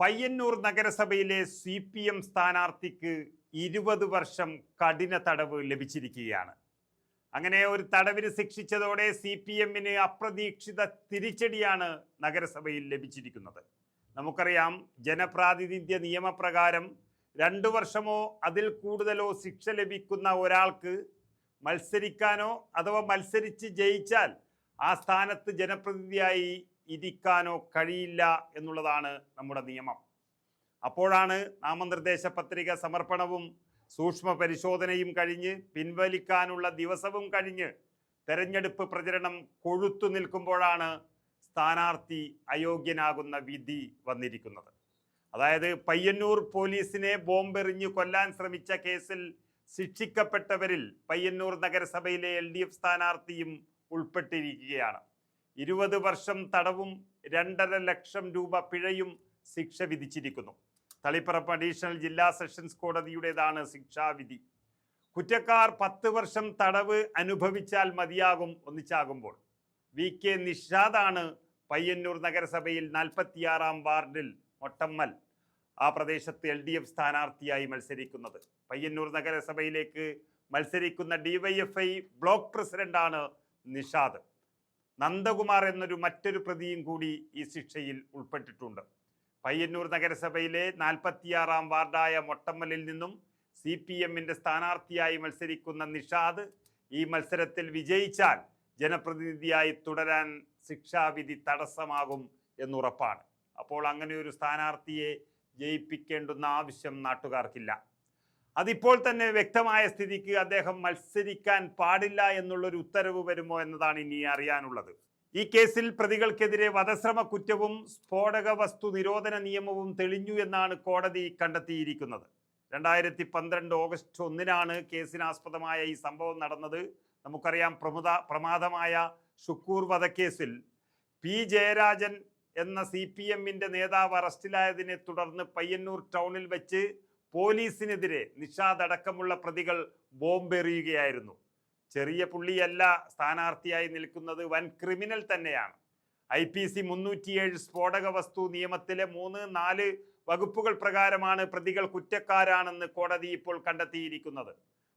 പയ്യന്നൂർ നഗരസഭയിലെ C P M സ്ഥാനാർത്ഥിക്ക് ഇരുപത് വർഷം കഠിന തടവ് ലഭിച്ചിരിക്കുകയാണ്. അങ്ങനെ ഒരു തടവിന് ശിക്ഷിച്ചതോടെ സി പി എമ്മിന് അപ്രതീക്ഷിത തിരിച്ചടിയാണ് നഗരസഭയിൽ ലഭിച്ചിരിക്കുന്നത്. നമുക്കറിയാം ജനപ്രാതിനിധ്യ നിയമപ്രകാരം രണ്ടു വർഷമോ അതിൽ കൂടുതലോ ശിക്ഷ ലഭിക്കുന്ന ഒരാൾക്ക് മത്സരിക്കാനോ അഥവാ മത്സരിച്ച് ജയിച്ചാൽ ആ സ്ഥാനത്ത് ജനപ്രതിനിധിയായി ഇരിക്കാനോ കഴിയില്ല എന്നുള്ളതാണ് നമ്മുടെ നിയമം. അപ്പോഴാണ് നാമനിർദ്ദേശ പത്രിക സമർപ്പണവും സൂക്ഷ്മ പരിശോധനയും കഴിഞ്ഞ് പിൻവലിക്കാനുള്ള ദിവസവും കഴിഞ്ഞ് തെരഞ്ഞെടുപ്പ് പ്രചരണം കൊഴുത്തു നിൽക്കുമ്പോഴാണ് സ്ഥാനാർത്ഥി അയോഗ്യനാകുന്ന വിധി വന്നിരിക്കുന്നത്. അതായത് പയ്യന്നൂർ പോലീസിനെ ബോംബെറിഞ്ഞ് കൊല്ലാൻ ശ്രമിച്ച കേസിൽ ശിക്ഷിക്കപ്പെട്ടവരിൽ പയ്യന്നൂർ നഗരസഭയിലെ എൽ ഡി എഫ് സ്ഥാനാർത്ഥിയും ഉൾപ്പെട്ടിരിക്കുകയാണ്. ഇരുപത് വർഷം തടവും രണ്ടര ലക്ഷം രൂപ പിഴയും ശിക്ഷ വിധിച്ചിരിക്കുന്നു. തളിപ്പറമ്പ് അഡീഷണൽ ജില്ലാ സെഷൻസ് കോടതിയുടേതാണ് ശിക്ഷാവിധി. കുറ്റക്കാർ പത്ത് വർഷം തടവ് അനുഭവിച്ചാൽ മതിയാകും ഒന്നിച്ചാകുമ്പോൾ. വി. കെ. നിഷാദാണ് പയ്യന്നൂർ നഗരസഭയിൽ നാൽപ്പത്തിയാറാം വാർഡിൽ മൊട്ടമ്മൽ ആ പ്രദേശത്ത് എൽ ഡി എഫ് സ്ഥാനാർത്ഥിയായി മത്സരിക്കുന്നത്. പയ്യന്നൂർ നഗരസഭയിലേക്ക് മത്സരിക്കുന്ന ഡിവൈഎഫ്ഐ ബ്ലോക്ക് പ്രസിഡന്റാണ് നിഷാദ്. നന്ദകുമാർ എന്നൊരു മറ്റൊരു പ്രതിയും കൂടി ഈ ശിക്ഷയിൽ ഉൾപ്പെട്ടിട്ടുണ്ട്. പയ്യന്നൂർ നഗരസഭയിലെ നാൽപ്പത്തിയാറാം വാർഡായ മൊട്ടമ്മലിൽ നിന്നും സി പി എമ്മിന്റെ സ്ഥാനാർത്ഥിയായി മത്സരിക്കുന്ന നിഷാദ് ഈ മത്സരത്തിൽ വിജയിച്ചാൽ ജനപ്രതിനിധിയായി തുടരാൻ ശിക്ഷാവിധി തടസ്സമാകും എന്നുറപ്പാണ്. അപ്പോൾ അങ്ങനെ ഒരു സ്ഥാനാർത്ഥിയെ ജയിപ്പിക്കേണ്ടുന്ന ആവശ്യം നാട്ടുകാർക്കില്ല. അതിപ്പോൾ തന്നെ വ്യക്തമായ സ്ഥിതിക്ക് അദ്ദേഹം മത്സരിക്കാൻ പാടില്ല എന്നുള്ളൊരു ഉത്തരവ് വരുമോ എന്നതാണ് ഇനി അറിയാനുള്ളത്. ഈ കേസിൽ പ്രതികൾക്കെതിരെ വധശ്രമ കുറ്റവും സ്ഫോടക വസ്തു നിരോധന നിയമവും തെളിഞ്ഞു എന്നാണ് കോടതി കണ്ടെത്തിയിരിക്കുന്നത്. രണ്ടായിരത്തി പന്ത്രണ്ട് ഓഗസ്റ്റ് ഒന്നിനാണ് കേസിനാസ്പദമായ ഈ സംഭവം നടന്നത്. നമുക്കറിയാം പ്രമുദ പ്രമാദമായ ഷുക്കൂർ വധക്കേസിൽ പി ജയരാജൻ എന്ന സി പി എമ്മിന്റെ നേതാവ് അറസ്റ്റിലായതിനെ തുടർന്ന് പയ്യന്നൂർ ടൗണിൽ വെച്ച് പോലീസിനെതിരെ നിഷാദടക്കമുള്ള പ്രതികൾ ബോംബെറിയുകയായിരുന്നു. ചെറിയ പുള്ളിയല്ല സ്ഥാനാർത്ഥിയായി നിൽക്കുന്നത് വൻ ക്രിമിനൽ തന്നെയാണ്. ഐ പി സി മുന്നൂറ്റിയേഴ് സ്ഫോടക വസ്തു നിയമത്തിലെ മൂന്ന് നാല് വകുപ്പുകൾ പ്രകാരമാണ് പ്രതികൾ കുറ്റക്കാരാണെന്ന് കോടതി ഇപ്പോൾ കണ്ടെത്തിയിരിക്കുന്നത്.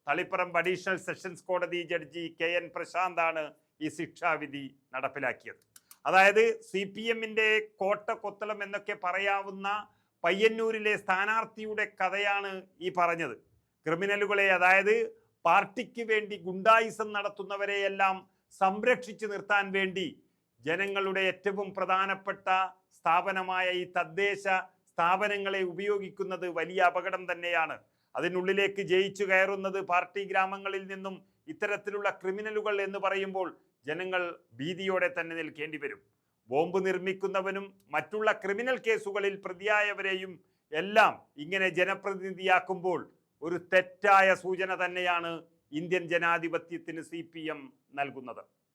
തളിപ്പറമ്പ് അഡീഷണൽ സെഷൻസ് കോടതി ജഡ്ജി കെ എൻ പ്രശാന്താണ് ഈ ശിക്ഷാവിധി നടപ്പിലാക്കിയത്. അതായത് സി പി എമ്മിന്റെ കോട്ട കൊത്തളം എന്നൊക്കെ പറയാവുന്ന പയ്യന്നൂരിലെ സ്ഥാനാർത്ഥിയുടെ കഥയാണ് ഈ പറഞ്ഞത്. ക്രിമിനലുകളെ അതായത് പാർട്ടിക്ക് വേണ്ടി ഗുണ്ടായിസം നടത്തുന്നവരെയെല്ലാം സംരക്ഷിച്ചു നിർത്താൻ വേണ്ടി ജനങ്ങളുടെ ഏറ്റവും പ്രധാനപ്പെട്ട സ്ഥാപനമായ ഈ തദ്ദേശ സ്ഥാപനങ്ങളെ ഉപയോഗിക്കുന്നത് വലിയ അപകടം തന്നെയാണ്. അതിനുള്ളിലേക്ക് ജയിച്ചു കയറുന്നത് പാർട്ടി ഗ്രാമങ്ങളിൽ നിന്നും ഇത്തരത്തിലുള്ള ക്രിമിനലുകൾ എന്ന് പറയുമ്പോൾ ജനങ്ങൾ ഭീതിയോടെ തന്നെ നിൽക്കേണ്ടി വരും. ബോംബ് നിർമ്മിക്കുന്നവനും മറ്റുള്ള ക്രിമിനൽ കേസുകളിൽ പ്രതിയായവരെയും എല്ലാം ഇങ്ങനെ ജനപ്രതിനിധിയാക്കുമ്പോൾ ഒരു തെറ്റായ സൂചന തന്നെയാണ് ഇന്ത്യൻ ജനാധിപത്യത്തിന് സി നൽകുന്നത്.